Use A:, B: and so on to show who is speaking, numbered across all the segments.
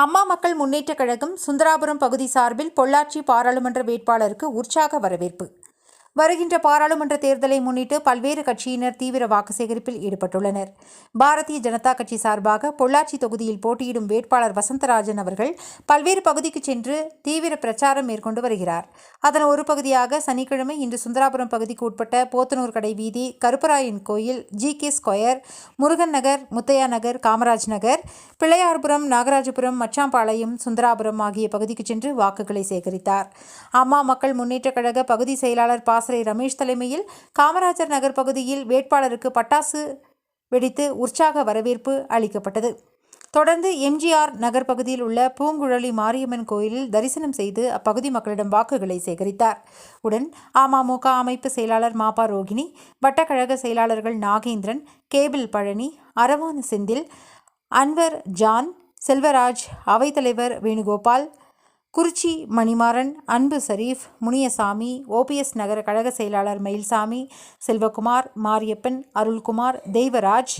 A: அம்மா மக்கள் முன்னேற்றக் கழகம் சுந்தராபுரம் பகுதி சார்பில் பொள்ளாச்சி பாராளுமன்ற வேட்பாளருக்கு உற்சாக வரவேற்பு. வருகின்ற பாராளுமன்ற தேர்தலை முன்னிட்டு பல்வேறு கட்சியினர் தீவிர வாக்கு சேகரிப்பில் ஈடுபட்டுள்ளனர். பாரதிய ஜனதா கட்சி சார்பாக பொள்ளாச்சி தொகுதியில் போட்டியிடும் வேட்பாளர் வசந்தராஜன் அவர்கள் பல்வேறு பகுதிக்கு சென்று தீவிர பிரச்சாரம் மேற்கொண்டு வருகிறார். அதன் ஒரு பகுதியாக சனிக்கிழமை இன்று சுந்தராபுரம் பகுதிக்கு உட்பட்ட போத்தனூர் கடை வீதி Karuppurayan Kovil G K square Murugan Nagar Muthaiya Nagar Kamaraj Nagar Pillaiyarpuram Nagarajapuram Machampalayam Sundarapuram ஆகிய பகுதிக்கு சென்று வாக்குகளை சேகரித்தார். அம்மா மக்கள் முன்னேற்றக் கழக பகுதி செயலாளர் ஆசிரியர் ரமேஷ் தலைமையில் காமராஜர் நகர் பகுதியில் வேட்பாளருக்கு பட்டாசு வெடித்து உற்சாக வரவேற்பு அளிக்கப்பட்டது. தொடர்ந்து எம்ஜிஆர் நகர் பகுதியில் உள்ள பூங்குழலி மாரியம்மன் கோயிலில் தரிசனம் செய்து அப்பகுதி மக்களிடம் வாக்குகளை சேகரித்தார். உடன் அமமுக அமைப்பு செயலாளர் மாபா ரோகிணி வட்டக்கழக செயலாளர்கள் நாகேந்திரன் கேபிள் பழனி அரவான செந்தில் அன்வர் ஜான் செல்வராஜ் அவைத்தலைவர் வேணுகோபால் குறிச்சி மணிமாறன் அன்பு சரீஃப் முனியசாமி ஓபிஎஸ் நகர கழக செயலாளர் மயில்சாமி செல்வகுமார் மாரியப்பன் அருள்குமார் தெய்வராஜ்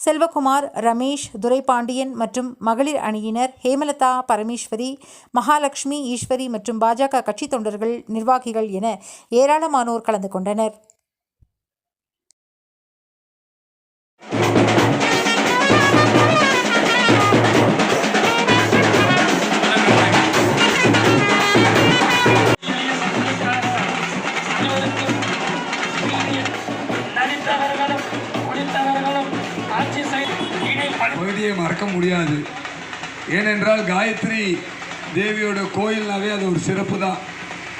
A: செல்வகுமார் ரமேஷ் துரைபாண்டியன் மற்றும் மகளிர் அணியினர் ஹேமலதா பரமேஸ்வரி மகாலட்சுமி ஈஸ்வரி மற்றும் பாஜக கட்சி தொண்டர்கள் நிர்வாகிகள் என ஏராளமானோர் கலந்து கொண்டனர்.
B: இனி
C: மறக்க முடியாது. ஏனென்றால் காயத்ரி தேவியோட கோயில்னாவே அது ஒரு சிறப்பு தான்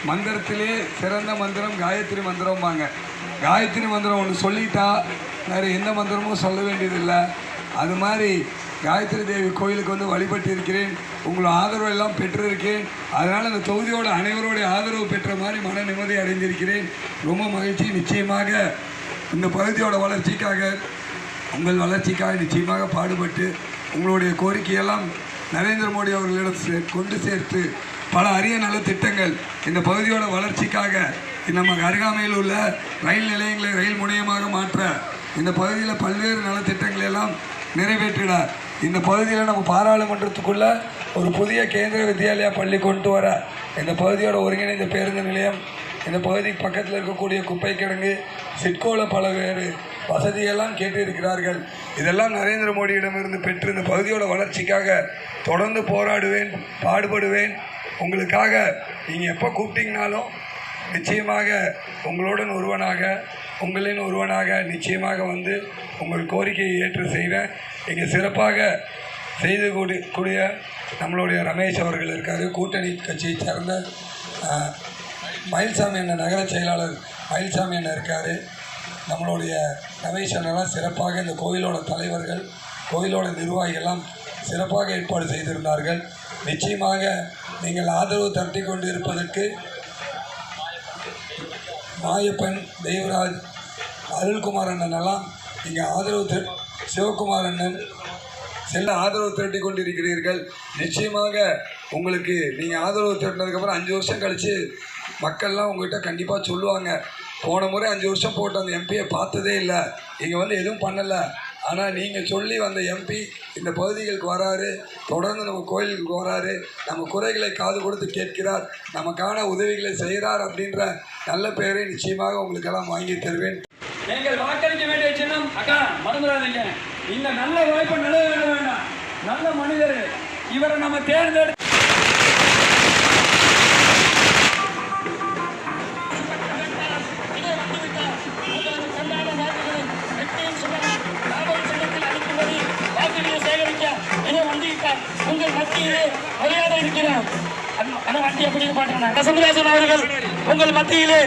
C: மந்திரத்திலே சிறந்த மந்திரம் காயத்ரி மந்திரம்பாங்க. காயத்ரி மந்திரம் ஒன்று சொல்லிட்டா வேறு எந்த மந்திரமும் சொல்ல வேண்டியதில்லை. அது மாதிரி காயத்ரி தேவி கோயிலுக்கு வந்து வழிபட்டு இருக்கிறேன் உங்கள் ஆதரவு எல்லாம் பெற்றிருக்கேன். அதனால் அந்த தொகுதியோட அனைவருடைய ஆதரவு பெற்ற மாதிரி மன நிம்மதி அடைந்திருக்கிறேன். ரொம்ப மகிழ்ச்சி. நிச்சயமாக இந்த பகுதியோட வளர்ச்சிக்காக உங்கள் வளர்ச்சிக்காக நிச்சயமாக பாடுபட்டு உங்களுடைய கோரிக்கையெல்லாம் நரேந்திர மோடி அவர்களிடம் கொண்டு சேர்த்து பல அரிய நல திட்டங்கள் இந்த பகுதியோட வளர்ச்சிக்காக நம்ம அருகாமையில் உள்ள ரயில் நிலையங்களை ரயில் முனையமாக மாற்ற இந்த பகுதியில் பல்வேறு நலத்திட்டங்களை எல்லாம் நிறைவேற்றிட. இந்த பகுதியில் நம்ம பாராளுமன்றத்துக்குள்ளே ஒரு புதிய கேந்திர வித்யாலயா பள்ளி கொண்டு வர. இந்த பகுதியோட ஒருங்கிணைந்த பேருந்து நிலையம் இந்த பகுதிக்கு பக்கத்தில் இருக்கக்கூடிய குப்பை கிடங்கு சிட்கோவில் பல வேறு வசதியெல்லாம் கேட்டிருக்கிறார்கள். இதெல்லாம் நரேந்திர மோடியிடமிருந்து பெற்று இந்த பகுதியோட வளர்ச்சிக்காக தொடர்ந்து போராடுவேன் பாடுபடுவேன். உங்களுக்காக நீங்கள் எப்போ கூப்பிட்டீங்கனாலும் நிச்சயமாக உங்களுடன் ஒருவனாக உங்களின் ஒருவனாக நிச்சயமாக வந்து உங்கள் கோரிக்கையை ஏற்று செய்வேன். இங்கே சிறப்பாக செய்து கூடி கூடிய நம்மளுடைய ரமேஷ் அவர்கள் இருக்கார் கூட்டணி கட்சியை சார்ந்த மயில்சாமி என்ன நகர செயலாளர் மயில்சாமி என்ன இருக்கார். நம்மளுடைய ரமேஷ் அண்ணெல்லாம் சிறப்பாக இந்த கோயிலோட தலைவர்கள் கோயிலோட நிர்வாகிகள்லாம் சிறப்பாக ஏற்பாடு செய்திருந்தார்கள். நிச்சயமாக நீங்கள் ஆதரவு தட்டி கொண்டு இருப்பதற்கு மாயப்பன் தெய்வராஜ் அருள்குமார் அண்ணனெல்லாம் நீங்கள் ஆதரவு திரு சிவகுமார் அண்ணன் செல்ல ஆதரவு திரட்டி கொண்டிருக்கிறீர்கள். நிச்சயமாக உங்களுக்கு நீங்கள் ஆதரவு திரட்டினதுக்கப்புறம் அஞ்சு வருஷம் கழித்து மக்கள்லாம் உங்கள்கிட்ட கண்டிப்பாக சொல்லுவாங்க. போன முறை அஞ்சு வருஷம் போட்ட அந்த எம்பியை பார்த்ததே இல்லை. இங்கே வந்து எதுவும் பண்ணலை. ஆனால் நீங்கள் சொல்லி வந்த எம்பி இந்த பகுதிகளுக்கு வராரு. தொடர்ந்து நம்ம கோயிலுக்கு வராரு. நம்ம குறைகளை காது கொடுத்து கேட்கிறார். நமக்கான உதவிகளை செய்கிறார் அப்படின்ற நல்ல பெயரை நிச்சயமாக உங்களுக்கெல்லாம் வாங்கி தருவேன்.
B: நீங்கள் வாக்களிக்க வேண்டிய சின்னம் அக்கா மறந்துடாதீங்க. இந்த நல்ல வாய்ப்பை நல்ல வேண்டாம் நல்ல மனிதர். இவரை நம்ம தேர்ந்தெடு
D: வண்டி அப்படி மாட்டாங்க வசந்தராஜன் அவர்கள் உங்கள் மத்தியிலே